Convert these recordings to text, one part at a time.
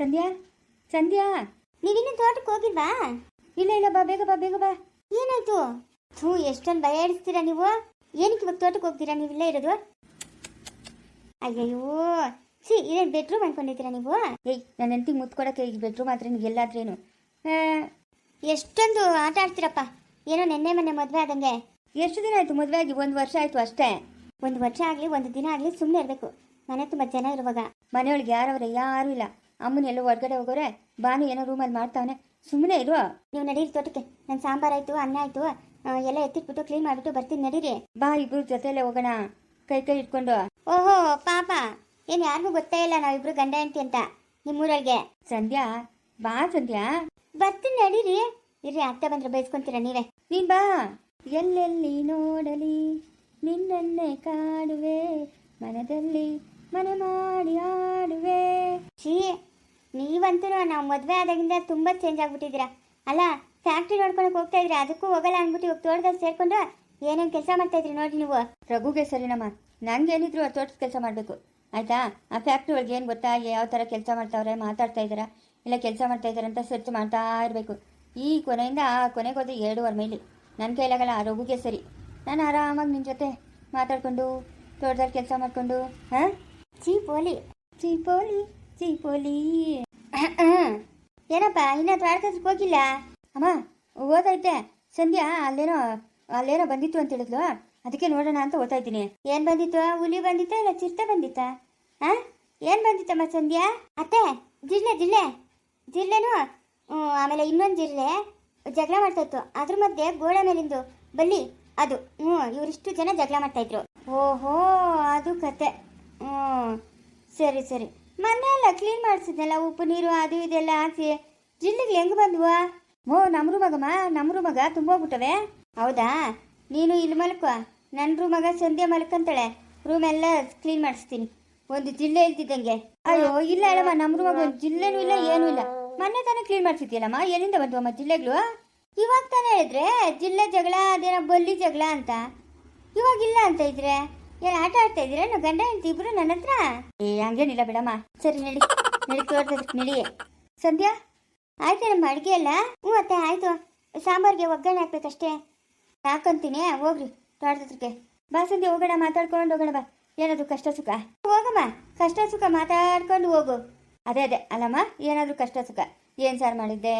ಸಂಧ್ಯಾ ಸಂಧ್ಯಾ ನೀವಿನ್ನೂ ತೋಟಕ್ಕೆ ಹೋಗಿಲ್ವಾ? ಇಲ್ಲ ಇಲ್ಲ ಬಾ ಬೇಗ ಬಾ ಬೇಗ ಬಾ. ಏನಾಯ್ತು? ಹ್ಞೂ ಎಷ್ಟೊಂದು ಭಯ ಇಡಿಸ್ತೀರಾ ನೀವು? ಏನಕ್ಕೆ ಇವಾಗ ತೋಟಕ್ಕೆ ಹೋಗ್ತೀರಾ? ನೀವಿಲ್ಲ ಇರೋದು? ಅಯ್ಯಯ್ಯೋ. ಸಿ ಇದೇನು ಬೆಡ್ರೂಮ್ ಅನ್ಕೊಂಡಿದ್ದೀರಾ ನೀವು? ಏಯ್ ನನ್ನ ಹೆಂಡತಿಗೆ ಮುತ್ಕೊಡಕ್ಕೆ ಕೊಡೋಕೆ ಈಗ ಬೆಡ್ರೂಮ್ ಆದ್ರೆ ನೀವು ಎಲ್ಲಾದ್ರೇನು ಎಷ್ಟೊಂದು ಆಟ ಆಡ್ತೀರಪ್ಪ. ಏನೋ ನೆನ್ನೆ ಮೊನ್ನೆ ಮದುವೆ ಆದಂಗೆ. ಎಷ್ಟು ದಿನ ಆಯ್ತು ಮದುವೆ ಆಗಿ? ಒಂದು ವರ್ಷ ಆಯ್ತು ಅಷ್ಟೇ. ಒಂದು ವರ್ಷ ಆಗಲಿ ಒಂದು ದಿನ ಆಗಲಿ ಸುಮ್ಮನೆ ಇರಬೇಕು. ಮನೆ ತುಂಬ ಜನ ಇರುವಾಗ. ಮನೆಯೊಳಗೆ ಯಾರವರೇ? ಯಾರೂ ಇಲ್ಲ. ಅಮ್ಮನ ಎಲ್ಲೋ ಹೊರಗಡೆ ಹೋಗೋರೆ ಬಾನು ಏನೋ ರೂಮಲ್ಲಿ ಮಾಡ್ತಾವನೆ. ಸುಮ್ಮನೆ ಇರು. ನೀವು ನಡೀರಿ ತೋಟಕ್ಕೆ. ನನ್ನ ಸಾಂಬಾರಾಯ್ತು ಅನ್ನ ಆಯ್ತು ಎಲ್ಲ ಎತ್ತಿಟ್ಬಿಟ್ಟು ಕ್ಲೀನ್ ಮಾಡಿಬಿಟ್ಟು ಬರ್ತೀನಿ ನಡೀರಿ. ಬಾ ಇಬ್ರು ಜೊತೆಲೆ ಹೋಗೋಣ. ಕೈ ಕೈ ಇಟ್ಕೊಂಡು. ಓಹೋ ಪಾಪ. ಏನು ಯಾರಿಗೂ ಗೊತ್ತೇ ಇಲ್ಲ ನಾವಿಬ್ರು ಗಂಡ ಹೆಂಡತಿ ಅಂತ ನಿಮ್ಮೂರಲ್ಗೆ. ಸಂಧ್ಯಾ ಬಾ ಸಂಧ್ಯಾ. ಬರ್ತೀನಿ ನಡೀರಿ. ಇರ್ರಿ ಅತ್ತೆ ಬಂದ್ರೆ ಬೈಸ್ಕೊಂತೀರ ನೀವೇ. ನೀನ್ ಬಾ. ಎಲ್ಲೆಲ್ಲಿ ನೋಡಲಿ? ನಿನ್ನನ್ನೇ ಕಾಡುವೆ. ಮನದಲ್ಲಿ ಮನೆ ಮಾಡಿ ಆಡುವೆ. ಛೀ. ನೀವಂತೂ ನಾವು ಮದುವೆ ಆದಾಗಿಂದ ತುಂಬ ಚೇಂಜ್ ಆಗ್ಬಿಟ್ಟಿದ್ದೀರಾ. ಅಲ್ಲ ಫ್ಯಾಕ್ಟ್ರಿ ನೋಡ್ಕೊಳಕ್ ಹೋಗ್ತಾ ಇದ್ರಿ ಅದಕ್ಕೂ ಹೋಗಲ್ಲ ಅಂದ್ಬಿಟ್ಟು ಇವಾಗ ತೋಟದಲ್ಲಿ ಸೇರ್ಕೊಂಡು ಏನೇನು ಕೆಲಸ ಮಾಡ್ತಾ ಇದ್ರಿ ನೋಡಿ ನೀವು? ರಘುಗೆ ಸರಿನಮ್ಮ. ನನಗೇನಿದ್ರು ಆ ತೋಟದ ಕೆಲಸ ಮಾಡಬೇಕು. ಆಯಿತಾ? ಆ ಫ್ಯಾಕ್ಟ್ರಿ ಒಳಗೆ ಏನು ಗೊತ್ತಾ? ಯಾವ ಥರ ಕೆಲಸ ಮಾಡ್ತಾವ್ರೆ? ಮಾತಾಡ್ತಾ ಇದ್ದಾರಾ? ಇಲ್ಲ ಕೆಲಸ ಮಾಡ್ತಾ ಇದ್ದಾರೆ ಅಂತ ಸರ್ಚ್ ಮಾಡ್ತಾ ಇರಬೇಕು. ಈ ಕೊನೆಯಿಂದ ಆ ಕೊನೆಗೆ ಹೋದ್ರೆ ಎರಡೂವರೆ ಮೈಲಿ. ನನ್ನ ಕೈಲಾಗಲ್ಲ ಆ ರಘುಗೆ ಸರಿ. ನಾನು ಆರಾಮಾಗಿ ನಿನ್ನ ಜೊತೆ ಮಾತಾಡ್ಕೊಂಡು ತೋಟದಲ್ಲಿ ಕೆಲಸ ಮಾಡಿಕೊಂಡು ಹಾಂ? ಛೀ ಪೋಲಿ ಚೀಪೋಲಿ ಚೀಪೋಲಿ ಏನಪ್ಪ ಇನ್ನ ತ್ವಾಟಕ್ಕೆ ಹೋಗಿಲ್ಲ? ಅಮ್ಮ ಓದೈತೆ ಸಂಧ್ಯಾ ಅಲ್ಲೇನೋ ಅಲ್ಲೇನೋ ಬಂದಿತ್ತು ಅಂತ ಹೇಳಿದ್ಲು. ಅದಕ್ಕೆ ನೋಡೋಣ ಅಂತ ಓದ್ತಾ ಇದ್ದೀನಿ. ಏನ್ ಬಂದಿತ್ತು? ಹುಲಿ ಬಂದಿತ್ತಾ ಇಲ್ಲ ಚಿರತೆ ಬಂದಿತ್ತಾ? ಆ? ಏನ್ ಬಂದಿತ್ತಮ್ಮ ಸಂಧ್ಯಾ? ಅತ್ತೆ ಜಿಲ್ಲೆ ಜಿಲ್ಲೆನು ಹ್ಮ್, ಆಮೇಲೆ ಇನ್ನೊಂದು ಜಿಲ್ಲೆ. ಜಗಳ ಮಾಡ್ತಾ ಇತ್ತು. ಅದ್ರ ಮಧ್ಯೆ ಗೋಡೆ ಮೇಲಿಂದು ಬಲ್ಲಿ ಅದು. ಹ್ಞೂ ಇವರಿಷ್ಟು ಜನ ಜಗಳ ಮಾಡ್ತಾ ಇದ್ರು. ಓಹೋ ಅದು ಕತೆ. ಹ್ಞೂ ಸರಿ ಸರಿ. ಮೊನ್ನೆ ಎಲ್ಲ ಕ್ಲೀನ್ ಮಾಡಿಸಿದ್ನಲ್ಲ, ಉಪ್ಪು ನೀರು ಅದು ಇದೆಲ್ಲ ಹಾಕಿ. ಜಿಲ್ಲೆಗೆ ಹೆಂಗ್ ಬಂದ್ವಾ? ಓ ನಮ್ಮ ರೂಮಗಮ್ಮ ನಮ್ಮ ರೂಮಗ ತುಂಬೋಗ್ಬಿಟ್ಟವೆ ಹೌದಾ? ನೀನು ಇಲ್ಲಿ ಮಲ್ಕೋ. ನನ್ನ ರೂಮಗ ಸಂಧ್ಯಾ ಮಲ್ಕಂತಾಳೆ. ರೂಮ್ ಎಲ್ಲ ಕ್ಲೀನ್ ಮಾಡಿಸ್ತೀನಿ. ಒಂದು ಜಿಲ್ಲೆ ಇಲ್ದಿದ್ದಂಗೆ. ಅಯ್ಯೋ, ಇಲ್ಲ ಹೇಳಮ್ಮ ನಮ್ಮ ರೂಮಗ ಒಂದು ಜಿಲ್ಲೆನೂ ಇಲ್ಲ, ಏನೂ ಇಲ್ಲ. ಮೊನ್ನೆ ತಾನೇ ಕ್ಲೀನ್ ಮಾಡ್ಸಿದ್ಯಲ್ಲಮ್ಮ, ಎಲ್ಲಿಂದ ಬಂದ್ವಮ್ಮ ಜಿಲ್ಲೆಗಳು? ಇವಾಗ ತಾನೇ ಹೇಳಿದ್ರೆ, ಜಿಲ್ಲೆ ಜಗಳ, ಅದೇನೋ ಬಲ್ಲಿ ಜಗಳ ಅಂತ. ಇವಾಗಿಲ್ಲ ಅಂತ ಇದ್ರೆ? ಏನು ಆಟ ಆಡ್ತಾ ಇದ್ದೀರಾ? ನಾವು ಗಂಡ ಹೆಂಡತಿ ಇಬ್ರು ನನ್ನ ಹತ್ರ? ಏ, ಹಂಗೇನಿಲ್ಲ ಬಿಡಮ್ಮ. ಸರಿ, ನಡಿ. ನಡಿ ತೋರ್ತದ ನಡಿ. ಸಂಧ್ಯಾ, ಆಯ್ತು ನಮ್ಮ ಅಡುಗೆ ಅಲ್ಲ ಹ್ಞೂ ಅತ್ತೆ, ಆಯ್ತು. ಸಾಂಬಾರ್ಗೆ ಒಗ್ಗರಣೆ ಹಾಕ್ಬೇಕಷ್ಟೇ ಹಾಕೊಂತೀನಿ ಹೋಗ್ರಿ ತೋಟದಕ್ಕೆ ಬಾ ಸಂಧ್ಯಾ, ಹೋಗೋಣ, ಮಾತಾಡ್ಕೊಂಡು ಹೋಗೋಣ, ಬಾ. ಏನಾದ್ರು ಕಷ್ಟ, ಸುಖ? ಹೋಗಮ್ಮ, ಕಷ್ಟ, ಸುಖ ಮಾತಾಡ್ಕೊಂಡು ಹೋಗು. ಅದೇ ಅದೇ, ಅಲ್ಲಮ್ಮ, ಏನಾದರೂ ಕಷ್ಟ, ಸುಖ. ಏನು ಸಾರು ಮಾಡಿದ್ದೆ?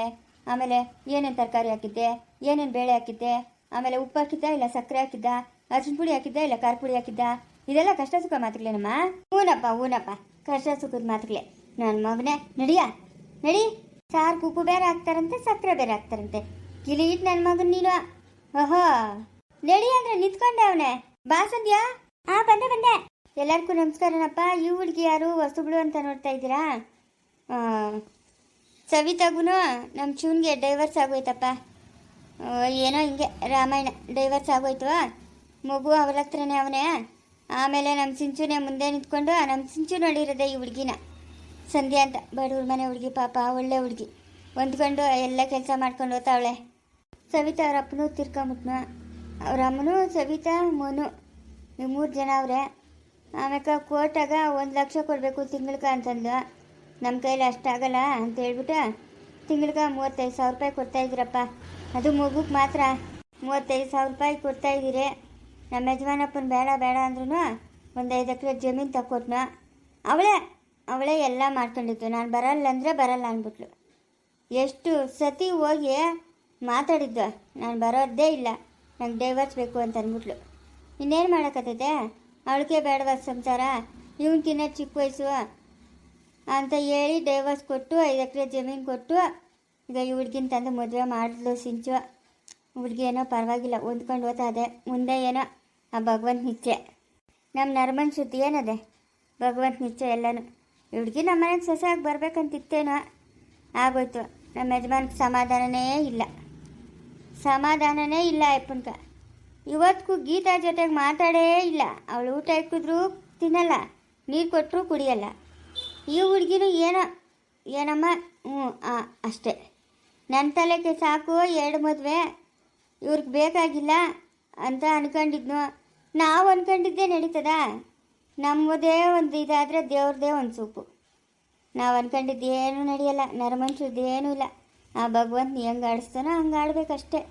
ಆಮೇಲೆ ಏನೇನು ತರಕಾರಿ ಹಾಕಿದ್ದೆ? ಏನೇನು ಬೇಳೆ ಹಾಕಿದ್ದೆ? ಆಮೇಲೆ ಉಪ್ಪು ಹಾಕಿದ್ದ ಇಲ್ಲ ಸಕ್ಕರೆ ಹಾಕಿದ್ದ? ಅರ್ಶಿನ ಪುಡಿ ಹಾಕಿದ್ದ ಇಲ್ಲ ಖಾರ ಪುಡಿ ಹಾಕಿದ್ದ? ಇದೆಲ್ಲ ಕಷ್ಟ ಸುಖ ಮಾತುಗಳೇನಮ್ಮ ಹೂನಪ್ಪ ಹೂನಪ್ಪ. ಕಷ್ಟ ಸುಖದ ಮಾತುಗಳೇ. ನನ್ನ ಮಗನೇ, ನಡಿಯ? ನಡಿ. ಸಾರು ಉಪ್ಪು ಬೇರೆ ಹಾಕ್ತಾರಂತೆ ಸಕ್ಕರೆ ಬೇರೆ ಹಾಕ್ತಾರಂತೆ ಗಿಲೀಟ್ ನನ್ನ ಮಗನ್ ನೀನು? ಓಹೋ. ನಡಿ ಅಂದ್ರೆ ನಿಂತ್ಕೊಂಡೆ ಅವನೇ. ಬಾ ಸಂಧ್ಯಾ. ಹಾ ಬಂದೆ ಬಂದೆ. ಎಲ್ಲರಿಗೂ ನಮಸ್ಕಾರನಪ್ಪ ಈ ಹುಡುಗಿ ಯಾರು? ವಸ್ತುಗಳು ಅಂತ ನೋಡ್ತಾ ಇದ್ದೀರಾ? ಸವಿತಾಗೂ ನಮ್ಮ ಶಿವನ್ಗೆ ಡೈವರ್ಸ್ ಆಗೋಯ್ತಪ್ಪ. ಏನೋ ಹಿಂಗೆ. ರಾಮಾಯಣ ಡೈವರ್ಸ್ ಆಗೋಯ್ತು ಮಗು ಅವಳ ಹತ್ರನೇ ಅವನೇ. ಆಮೇಲೆ ನಮ್ಮ ಸಿಂಚುನೆ ಮುಂದೆ ನಿಂತ್ಕೊಂಡು ನಮ್ಮ ಸಿಂಚು ನೋಡಿರೋದೆ ಈ ಹುಡುಗಿನ. ಸಂಧ್ಯಾ ಅಂತ ಬಡವ್ರ ಮನೆ ಹುಡುಗಿ, ಪಾಪ ಒಳ್ಳೆ ಹುಡುಗಿ. ಹೊಂದ್ಕೊಂಡು ಎಲ್ಲ ಕೆಲಸ ಮಾಡ್ಕೊಂಡು ಹೋಗ್ತಾವಳೆ. ಸವಿತಾ ಅವ್ರ ಅಪ್ಪನೂ ತೀರ್ಕೊಂಬಿಟ್ನು. ಅವ್ರ ಅಮ್ಮನೂ ಸವಿತಾ, ಮನು, ಈ ಮೂರು ಜನ ಅವರೇ. ಆಮೇಲೆ ಕೋರ್ಟಾಗ ಒಂದು ಲಕ್ಷ ಕೊಡಬೇಕು ತಿಂಗ್ಳಿಗೆ ಅಂತಂದು ನಮ್ಮ ಕೈಲಿ ಅಷ್ಟಾಗಲ್ಲ ಅಂತ ಹೇಳ್ಬಿಟ್ಟು ತಿಂಗ್ಳಿಗೆ ಮೂವತ್ತೈದು ಸಾವಿರ ರೂಪಾಯಿ ಕೊಡ್ತಾ ಇದ್ದೀರಪ್ಪ. ಅದು ಮಗುಗೆ ಮಾತ್ರ. ಮೂವತ್ತೈದು ಸಾವಿರ ರೂಪಾಯಿ ಕೊಡ್ತಾ ಇದ್ದೀರಿ. ನಮ್ಮ ಯಜಮಾನಪ್ಪನ ಬೇಡ ಬೇಡ ಅಂದ್ರೂ ಒಂದು ಐದು ಎಕರೆ ಜಮೀನು ತಕ್ಕೊಟ್ನ. ಅವಳೇ ಅವಳೇ ಎಲ್ಲ ಮಾಡ್ಕೊಂಡಿದ್ದು. ನಾನು ಬರಲ್ಲ ಅಂದರೆ ಬರಲ್ಲ ಅಂದ್ಬಿಟ್ಲು. ಎಷ್ಟು ಸತಿ ಹೋಗಿ ಮಾತಾಡಿದ್ದು, ನಾನು ಬರೋದೇ ಇಲ್ಲ, ನಂಗೆ ಡೈವರ್ಸ್ ಬೇಕು ಅಂತ ಅಂದ್ಬಿಟ್ಲು. ಇನ್ನೇನು ಮಾಡೋಕ್ಕತ್ತೈತೆ ಅವಳಿಗೆ ಬೇಡವ ಸಂಸಾರ? ಇವನ್ಕಿನ್ನ ಚಿಕ್ಕ ವಯಸ್ಸು ಅಂತ ಹೇಳಿ ಡೈವರ್ಸ್ ಕೊಟ್ಟು, ಐದು ಎಕರೆ ಜಮೀನು ಕೊಟ್ಟು, ಈಗ ಈ ಹುಡ್ಗಿನ ತಂದು ಮದುವೆ ಮಾಡಿದ್ಲು ಸಿಂಚು. ಹುಡುಗಿ ಏನೋ ಪರವಾಗಿಲ್ಲ, ಹೊಂದ್ಕೊಂಡು ಓದ್ತಾ ಅದೇ ಮುಂದೆ ಏನೋ ಆ ಭಗವಂತ ನಿಚ್ಚೆ ನಮ್ಮ ನರ್ಮನ್ ಸುದ್ದಿ ಏನದೆ? ಭಗವಂತ ನಿಚ್ಚೆ ಎಲ್ಲನೂ. ಹುಡುಗಿ ನಮ್ಮ ಮನೆಗೆ ಸೊಸೆಯಾಗಿ ಬರ್ಬೇಕಂತಿತ್ತೇನೋ? ಆಗೋಯ್ತು. ನಮ್ಮ ಯಜಮಾನ್ಗೆ ಸಮಾಧಾನನೇ ಇಲ್ಲ. ಸಮಾಧಾನನೇ ಇಲ್ಲ ಅಪ್ಪನ್ಕ ಇವತ್ತಿಗೂ ಗೀತಾ ಜೊತೆಗೆ ಮಾತಾಡೇ ಇಲ್ಲ. ಅವಳು ಊಟ ಇಕ್ಕಿದ್ರು ತಿನ್ನಲ್ಲ. ನೀರು ಕೊಟ್ಟರು ಕುಡಿಯಲ್ಲ. ಈ ಹುಡುಗಿನೂ ಏನೋ, ಏನಮ್ಮ? ಹ್ಞೂ ಅಷ್ಟೇ. ನನ್ನ ತಲೆಗೆ ಸಾಕು ಎರಡು ಮದುವೆ. ಇವ್ರಿಗೆ ಬೇಕಾಗಿಲ್ಲ ಅಂತ ಅನ್ಕೊಂಡಿದ್ನು? ನಾವು ಅಂದ್ಕೊಂಡಿದ್ದೇ ನಡೀತದ? ನಮ್ಮದೇ ಒಂದು ಇದಾದರೆ ದೇವ್ರದೇ ಒಂದು ಸೂಪು. ನಾವು ಅನ್ಕೊಂಡಿದ್ದೇನು ನಡೆಯಲ್ಲ ನರಮನುಷ್ಯದ್ದೇನೂ ಇಲ್ಲ. ಆ ಭಗವಂತ ಹೆಂಗೆ ಆಡಿಸ್ತಾನೋ ಹಂಗೆ ಆಡ್ಬೇಕಷ್ಟೇ.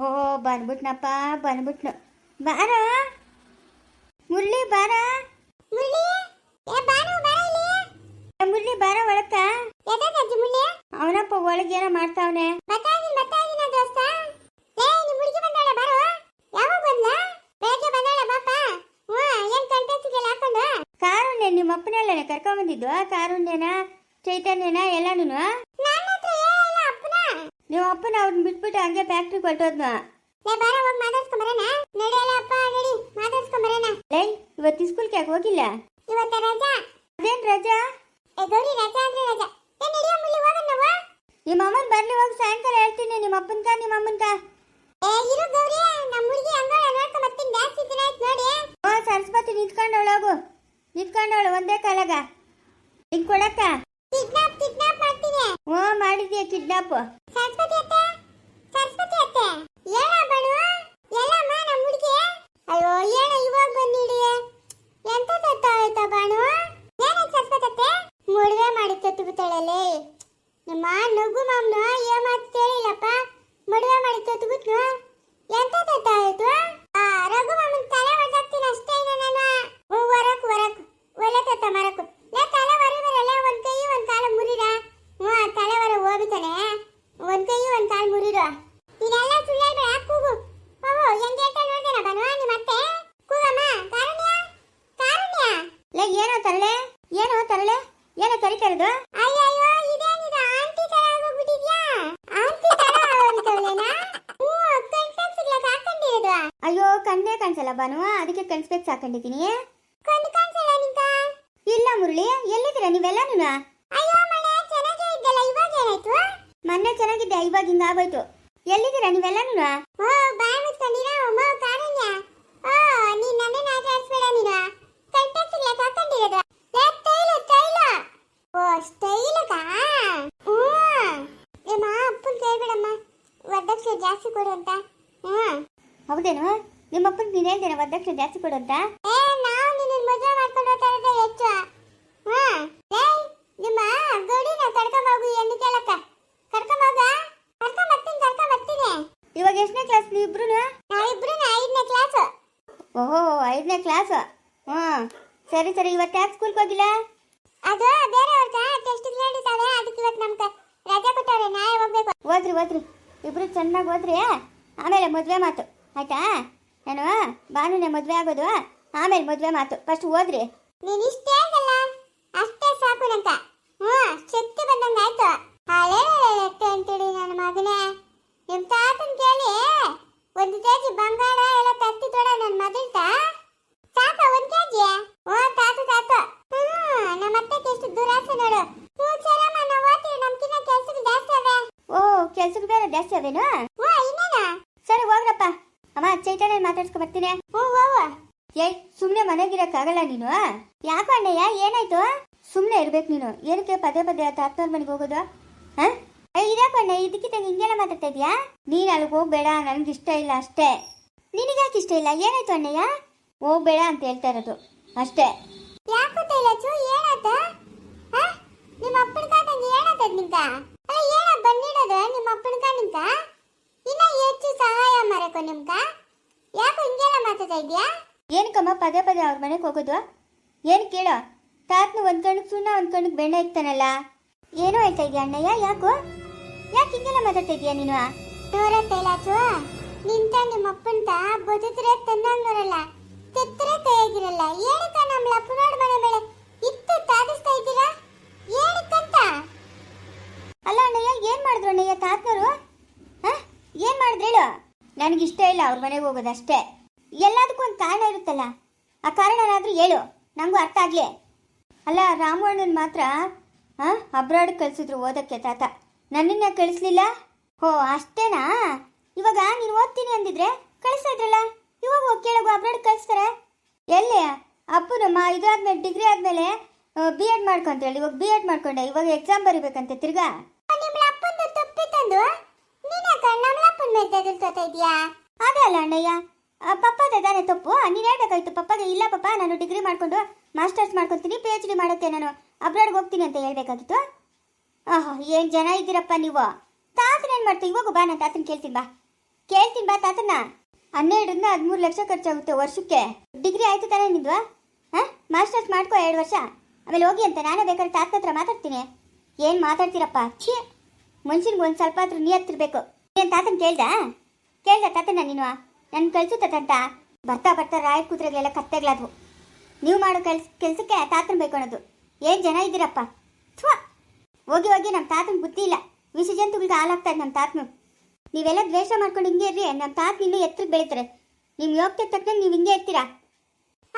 ಓ ಬಂದ್ಬಿಟ್ನಪ್ಪ ಬಂದ್ಬಿಟ್ನು. ಬಾರ? ಮುರಳಿ ಬಾರ? ಮುರಳಿ ಬಾರ ಒಳಕ್ಕ? ಅವನಪ್ಪ ಒಳಗೆ ಏನೋ ಮಾಡ್ತಾವನೆ. ನಿಮ್ಮ ಅಪ್ಪನೆಲ್ಲನೆ ಕರ್ಕೊಂಬಂದಿದ್ದು ಕಾರುಣ್ಯನ ಚೈತನ್ಯನ ಎಲ್ಲಾನು ನಿಮ್ಮ ಅಪ್ಪನ ಅವ್ರನ್ನ ಬಿಟ್ಬಿಟ್ಟು ಹಂಗೆ ಫ್ಯಾಕ್ಟ್ರಿ ಕೊಟ್ಟೋದ್ನ ಲೈ ಇವತ್ತು ಸ್ಕೂಲ್ ಯಾಕೆ ಹೋಗಿಲ್ಲ? ಅದೇನ್ ರಜಾ? ನಿಮ್ಮ ಅಮ್ಮನ್ ಬರ್ಲಿ ಹೋಗಿ ಸಾಯಂಕಾಲ ಹೇಳ್ತೀನಿ ನಿಮ್ಮ ಅಪ್ಪನ್ಕ ನಿಮ್ಮ ಅಮ್ಮನ್ಕ ಓ ಸರಸ್ವತಿ ನಿಂತ್ಕೊಂಡವಳೋಗು ನಿಂತ್ಕೊಂಡವಳು ಒಂದೇ ಕಾಲಾಗ. ನಿಂಗ್ ಕೊಡಕ್ಕ? ಓ ಮಾಡಿದ್ಯಾ ಕಿಡ್ನಾಪ್ ಸರಸ್ವತಿ ಅತ್ತೆ ಸರಸ್ವತಿ ಅತ್ತೆ. ಏನ ಬಡು ಎಲ್ಲಮ್ಮ ನಮ್ಮ ಹುಡುಗಿ ಅಯ್ಯೋ ಏನ ಇವಾಗ ಬಂದಿಡಿ ಎಂತ ತತ್ತ ಆಯ್ತಾ ಬಾನು ಏನ ಸರಸ್ವತಿ ಅತ್ತೆ ಮುಡುವೆ ಮಾಡಿ ತತ್ತು ಬಿತ್ತಾಳಲ್ಲೇ ನಿಮ್ಮ ನಗು ಮಾಮ್ನ ಏ ಮಾತು ಕೇಳಿಲ್ಲಪ್ಪ ಮದುವೆ ಮಾಡಿ ತತ್ತು ಬಿಟ್ನು ಎಂತ ತತ್ತ ಆಯ್ತು ಆ ರಘು ಮಾಮನ್ ತಲೆ ಹೊಡೆದಾಕ್ತೀನಿ ಅಷ್ಟೇ ಇನ್ನು ನಾನು ಹ್ಞೂ ವರಕ್ ವರಕ್ ಒಲೆ ತತ್ತ ಮರಕು ಲೇ ತಲೆ ವರಿಬರಲ್ಲ ಒಂದ್ ಕೈ ಒಂದ್ ಕಾಲ ಮುರಿರ ಹ್ಞೂ ಆ ತಲೆ ವರ ಹೋಗ್ತಾನೆ ಒಂದ್ ಕೈ ಒಂದ್ ಕಾಲ್ ಮುರಿರು ಇದೆಲ್ಲ ಸುಳ್ಳು ಬೇಡ ಕೂಗು ಓಹೋ ಹೆಂಗೆ ಹೇಳ್ತಾ ನೋಡ್ದೇನ ಬನ್ವಾ ನಿಮ್ಮ ಅತ್ತೆ ಕೂಗಮ್ಮ ಕಾರುಣ್ಯ ಕಾರುಣ್ಯ ಲೇ ಏನೋ ತರಳೆ ಏನೋ ತರಳೆ ಏನೋ ಕರಿತಾರದು ಅಯ್ಯಯ್ಯೋ ಇದೇನಿದು ಆಂಟಿ ತರ ಆಗೋಗ್ಬಿಟ್ಟಿದ್ಯಾ ಆಂಟಿ ತರ ಆಗೋಗ್ಬಿಟ್ಟವಳೇನಾ ಹ್ಞೂ ಕನ್ಫೆಕ್ಸ್ಗೆ ಹಾಕೊಂಡಿರೋದು ಅಯ್ಯೋ ಕಣ್ಣೇ ಕಾಣಿಸಲ್ಲ ಅದಕ್ಕೆ ಕನ್ಸ್ಪೆಕ್ಸ್ ಹಾಕೊಂಡಿದ್ದೀನಿ ಕೊಂಡು ಕಾಣಿಸಲ್ಲ ಇಲ್ಲ ಮುರಳಿ, ಎಲ್ಲಿದ್ದೀರಾ ನೀವೆಲ್ಲಾನು ಅಯ್ಯೋ ಮನೆ ಚೆನ್ನಾಗೇ ಇದ್ದಲ್ಲ, ಇವಾಗ ಏನಾಯ್ತು? ಮೊನ್ನೆ ಚೆನ್ನಾಗಿದ್ದೆ, ಇವಾಗ ಹಿಂಗ ಆಗೋಯ್ತು. ಎಲ್ಲಿದ್ದೀರಾ ನೀವೆಲ್ಲಾನು ಓ, ಬಾಯ್ ಅಮ್ಮ ಕಾರುಣ್ಯ. ಓ, ನೀನ್ ನನ್ನನ್ನ ಆಟ ಆಡ್ಸ್ಬೇಡ ನೀನು ಓ ಸ್ಟೈಲಗಾ ಹ್ಞೂ. ಏಮ್ಮ ಅಪ್ಪನ್ ಕೇಳ್ಬೇಡಮ್ಮ. ಜಾಸ್ತಿ ಕೊಡು ಅಂತ. ಹೌದೇನು? ನಿಮ್ಮಪ್ಪನ ನೀನು ಹೇಳ್ತೇನೆ ಒದ್ದಕ್ಷ ಜಾಸ್ತಿ ಕೊಡು ಅಂತ. ಏ ನಾವು ನಿನ್ನ ಮದುವೆ ಮಾಡ್ಕೊಂಡು ಹೋಗ್ತಾ ಇರೋದೇ ಹೆಚ್ಚು. ಹಾ ನಾ ನಿಮ್ಮ ಗೌಡಿನ ಕರ್ಕೊಂಬೋಗು ಎಂದು ಕೇಳಕ್ಕ. ಕರ್ಕೊಂಬೋಗ ಕರ್ಕೊಂಡ್ ಬರ್ತೀನಿ ಕರ್ಕೊಂಡ್ ಬರ್ತೀನಿ. ಇವಾಗ ಎಷ್ಟನೇ ಕ್ಲಾಸ್ ನೀವು ಇಬ್ರು ನಾವಿಬ್ರು ಐದನೇ ಕ್ಲಾಸ್ ಓಹೋ ಐದನೇ ಕ್ಲಾಸ್ ಹಾ ಸರಿ ಸರಿ ಇವತ್ತು ಯಾಕೆ ಸ್ಕೂಲ್ಗೆ ಹೋಗಿಲ್ಲ? ಅದು ಬೇರೆಯವ್ರಗ ಟೆಸ್ಟ್ ಹೇಳಿದ್ದಾವೆ ಅದಕ್ಕೆ ಇವತ್ತು ನಮ್ಗೆ ರಜೆ ಕೊಟ್ಟವ್ರೆ ನಾಳೆ ಹೋಗ್ಬೇಕು ಓದ್ರಿ ಓದ್ರಿ ಇಬ್ರು ಚೆನ್ನಾಗಿ ಓದ್ರಿ ಆಮೇಲೆ ಮದುವೆ ಮಾತು. ಆಯ್ತಾ? ನಾನು ಭಾನುನೇ ಮದುವೆ ಆಗೋದು ಆಮೇಲೆ ಮದುವೆ ಮಾತು. ಫಸ್ಟ್ ಓದ್ರಿ ನೀನ್ ಇಷ್ಟೇ ಆಗಲ್ಲ. ಅಷ್ಟೇ ಸಾಕು ನಂತ ಹ್ಞೂ ಶಕ್ತಿ ಬಂದಂಗ ಆಯ್ತು. ಹಳೆ ಅಂತೇಳಿ ನನ್ನ ಮಗನೇ. ನಿಮ್ ತಾತನ್ ಕೇಳಿ ಒಂದು ಕೆಜಿ ಬಂಗಾರ ಎಲ್ಲ ತತ್ತಿ ತೊಡ ನನ್ನ ಮಗಳ್ತ? ಸಾಕ ಒಂದ್ ಕೆಜಿ? ಓ ತಾತ ತಾತ. ಹ್ಮ್ ನಮ್ಮ ಅತ್ತೆಗೆ ಎಷ್ಟು ದುರಾಸೆ ನೋಡು. ಹ್ಞೂ ಸರಮ್ಮ ನಾವು ಓದ್ತೀವಿ ಕೆಲ್ಸಕ್ಕೆ ಜಾಸ್ತಿ ಅವೆ. ಓ ಕೆಲ್ಸಕ್ಕೆ ಬೇರೆ ಜಾಸ್ತಿ ಅವೇನು ಹ್ಞೂ ಇನ್ನೇನ ಸರಿ ಹೋಗ್ರಪ್ಪ ಅಮ್ಮ ಚೈತನ್ಯ ಮಾತಾಡ್ಸ್ಕೊ ಬರ್ತೀನಿ. ಹ್ಞೂ ವಾ ಏಯ್ ಸುಮ್ಮನೆ ಮನೆಗಿರಕ್ಕಾಗಲ್ಲ ನೀನು ಯಾಕೋ ಅಣ್ಣಯ್ಯ, ಏನಾಯ್ತು? ಸುಮ್ಮನೆ ಇರ್ಬೇಕು ನೀನು. ಏನಕ್ಕೆ ಪದೇ ಪದೇ ತಾತನವ್ರ ಮನೆಗೆ ಹೋಗೋದು ಹಾ ಇದ್ಯಾಕೋ ಅಣ್ಣ ಇದಕ್ಕಿಂತ ಹಿಂಗೆಲ್ಲ ಮಾತಾಡ್ತಾ ಇದೀಯಾ? ನೀನು ಅಲ್ಲಿಗೆ ಹೋಗ್ಬೇಡ ನನಗೆ ಇಷ್ಟ ಇಲ್ಲ ಅಷ್ಟೇ. ನಿನಗ್ಯಾಕೆ ಇಷ್ಟ ಇಲ್ಲ? ಏನಾಯ್ತು ಅಣ್ಣಯ್ಯ? ಹೋಗ್ಬೇಡ ಅಂತ ಹೇಳ್ತಾ ಇರೋದು, ಅಷ್ಟೇ. ಯಾಕೋ? ನಿಮ್ಮ ಅಪ್ಪನ ಅಲ್ಲ ನಿಮ್ಮ ಅಪ್ಪನ ಇನ್ನ ಹೆಚ್ಚು ಸಹಾಯ ನಿಮ್ಕ ಯಾಕೋ ಹಿಂಗೆಲ್ಲ ಮಾತಾಡ್ತಾ ಇದ್ಯಾ ಏನಕ್ಕಮ್ಮ ಪದೇ ಪದೇ ಅವ್ರ ಮನೆಗೆ ಹೋಗೋದು? ಏನು ಕೇಳೋ? ತಾತನು ಒಂದು ಕಣ್ಣಿಗೆ ಸುಣ್ಣ ಒಂದು ಕಣ್ಣಿಗೆ ಬೆಣ್ಣೆ ಇಕ್ತಾನಲ್ಲ. ಏನೋ ಹೇಳ್ತಾ ಇದೀಯ ಅಣ್ಣಯ್ಯ ಯಾಕೋ? ಯಾಕೆ ಹಿಂಗೆಲ್ಲ ಮಾತಾಡ್ತಾ ಇದೀಯ ನೀನು? ನೋರ ತೈಲಾಚು ನಿಂತ ನಿಮ್ಮ ಅಪ್ಪಂತ ಬದುಕ್ರೆ ತನ್ನ ತೆತ್ತರೆ ಕೈಯಾಗಿರಲ್ಲ. ಏನಕ್ಕ ನಮ್ಮ ಅಪ್ಪನೋಡ್ ಮನೆ ಮೇಲೆ ಇತ್ತು ತಾದಿಸ್ತಾ ಇದ್ದೀರಾ ಏನಕ್ಕಂತ ಅಲ್ಲ ಅಣ್ಣಯ್ಯ ಏನು ಮಾಡಿದ್ರು ಅಣ್ಣಯ್ಯ ತಾತನವರು ಹಾಂ ಏನು ಮಾಡಿದ್ರು ಹೇಳು ನನಗಿಷ್ಟ ಇಲ್ಲ ಅವ್ರ ಮನೆಗೆ ಹೋಗೋದಷ್ಟೇ. ಎಲ್ಲದಕ್ಕೂ ಒಂದು ಕಾರಣ ಇರುತ್ತಲ್ಲ? ಆ ಕಾರಣನಾದರೂ ಹೇಳು ನನಗೂ ಅರ್ಥ ಆಗಲಿ. ಅಲ್ಲ, ರಾಮು ಅಣ್ಣನ ಮಾತ್ರ ಹಾಂ ಅಬ್ರಾಡ್ ಕಳಿಸಿದ್ರು ಓದಕ್ಕೆ ತಾತ. ನನ್ನನ್ನ ಕಳಿಸ್ಲಿಲ್ಲ? ಹೋ, ಅಷ್ಟೇನಾ? ಇವಾಗ ನೀನು ಓದ್ತೀನಿ ಅಂದಿದ್ರೆ ಕಳಿಸ್ತಾ ಇದ್ರಲ್ಲ? ಇವಾಗ ಹೋಗಿ ಕೇಳೋಗು, ಅಬ್ರಾಡ್ ಕಳಿಸ್ತಾರೆ. ಎಲ್ಲಿ? ಅಪ್ಪನಮ್ಮ ಇದಾದ್ಮೇಲೆ ಡಿಗ್ರಿ ಆದಮೇಲೆ ಬಿ ಎಡ್ ಮಾಡ್ಕೊಂತ ಹೇಳಿ. ಇವಾಗ ಬಿ ಎಡ್ ಮಾಡ್ಕೊಂಡೆ. ಇವಾಗ ಎಕ್ಸಾಮ್ ಬರಿಬೇಕಂತೆ ತಿರ್ಗಾ. ನಿಮ್ಮ ಅಪ್ಪಂದು ತಪ್ಪಿತ್ತಂದು ತಂದು? ನಮ್ಮ ಅಪ್ಪನ ಮೇಲೆ ತೆಗೆದುಕೊತಾ ಇದೀಯಾ? ಅದೇ ಅಲ್ಲ ಅಣ್ಣಯ್ಯ. ಪಪ್ಪದ ತಾನೇ ತಪ್ಪು. ನೀನು ಹೇಳ್ಬೇಕಾಯ್ತು ಪಪ್ಪಗೆ ಇಲ್ಲ ಪಪ್ಪ, ನಾನು ಡಿಗ್ರಿ ಮಾಡ್ಕೊಂಡು ಮಾಸ್ಟರ್ಸ್ ಮಾಡ್ಕೊತೀನಿ ಪಿ ಎಚ್ ಡಿ ಮಾಡುತ್ತೆ ನಾನು. ಅಬ್ರಾಡ್ಗೆ ಹೋಗ್ತೀನಿ ಅಂತ ಹೇಳ್ಬೇಕಾಗಿತ್ತು? ಆಹಾ, ಏನು ಜನ ಇದ್ದೀರಪ್ಪ ನೀವು? ತಾತನ ಏನು ಮಾಡ್ತೀವಿ ಇವಾಗ ಬಾ, ನಾನು ತಾತನ ಕೇಳ್ತೀನಿ ಬಾ. ಕೇಳ್ತೀನಿ ಬಾ ತಾತನ ಹನ್ನೆರಡರಿಂದ ಹದಿಮೂರು ಲಕ್ಷ ಖರ್ಚಾಗುತ್ತೆ ವರ್ಷಕ್ಕೆ. ಡಿಗ್ರಿ ಆಯಿತು ತಾನೇ ನಿಂದು? ಹಾಂ ಮಾಸ್ಟರ್ಸ್ ಮಾಡ್ಕೋ ಎರಡು ವರ್ಷ. ಆಮೇಲೆ ಹೋಗಿ ಅಂತ ನಾನೇ ಬೇಕಾದ್ರೆ ತಾತನ ಹತ್ರ ಮಾತಾಡ್ತೀನಿ. ಏನು ಮಾತಾಡ್ತೀರಪ್ಪ? ಛೀ. ಮನುಷ್ಯನಿಗೆ ಒಂದು ಸ್ವಲ್ಪ ಹತ್ರ ಹತ್ತಿರಬೇಕು. ಏನು ತಾತನ ಕೇಳ್ದ? ಕೇಳ್ದ ತಾತನ ನೀನು? ನನ್ನ ಕಳ್ಸು ತಾತ? ಬರ್ತಾ ಬರ್ತಾ ರಾಯ ಕೂತ್ರೆಗಳೆಲ್ಲ ಕತ್ತೆಗಳಾದ್ವು. ನೀವು ಮಾಡೋ ಕೆಲ್ಸ, ಕೆಲಸಕ್ಕೆ ತಾತನ ಬೇಕು ಅನ್ನೋದು. ಏನು ಜನ ಇದ್ದೀರಪ್ಪ? ಥ್ವಾ ಹೋಗಿ ಹೋಗಿ ನಮ್ಮ ತಾತನ ಬುದ್ಧಿ ಇಲ್ಲ. ವಿಷ ಜಂತುಗಳಿಗೆ ಹಾಲಾಗ್ತಾ ನಮ್ಮ ತಾತನು. ನೀವೆಲ್ಲ ದ್ವೇಷ ಮಾಡ್ಕೊಂಡು ಹಿಂಗೆ ಇರ್ರಿ. ನಮ್ಮ ತಾತ ಇನ್ನೂ ಎತ್ತರಕ್ಕೆ ಬೆಳೀತಾರೆ. ನಿಮ್ಮ ಯೋಗ್ಯತೆ ತಕ್ಕಂಗೆ ನೀವು ಹಿಂಗೆ ಇರ್ತೀರಾ?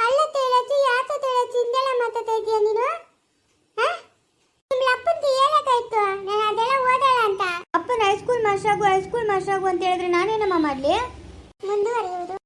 ಅಲ್ಲ ತೇಳಜ್ಜಿ, ಯಾಕೆ ತೇಳಜ್ಜಿ? ಹಿಂದೆಲ್ಲ ಮಾತಾಡ್ತಾ ಇದೀಯ ನೀನು? ನಿಮ್ಮ ಅಪ್ಪನಿಗೆ ಏನಕ್ಕಾಯ್ತು ನಾನು ಅದೆಲ್ಲ ಓದಲ್ಲ ಅಂತ. ಅಪ್ಪನ ಹೈಸ್ಕೂಲ್ ಮಾಸ್ಟರ್ ಆಗು ಹೈಸ್ಕೂಲ್ ಮಾಸ್ಟರ್ ಆಗು ಅಂತ ಹೇಳಿದ್ರೆ ನಾನೇನಮ್ಮ ಮಾಡಲಿ? ಮುಂದುವರಿಯುವುದು.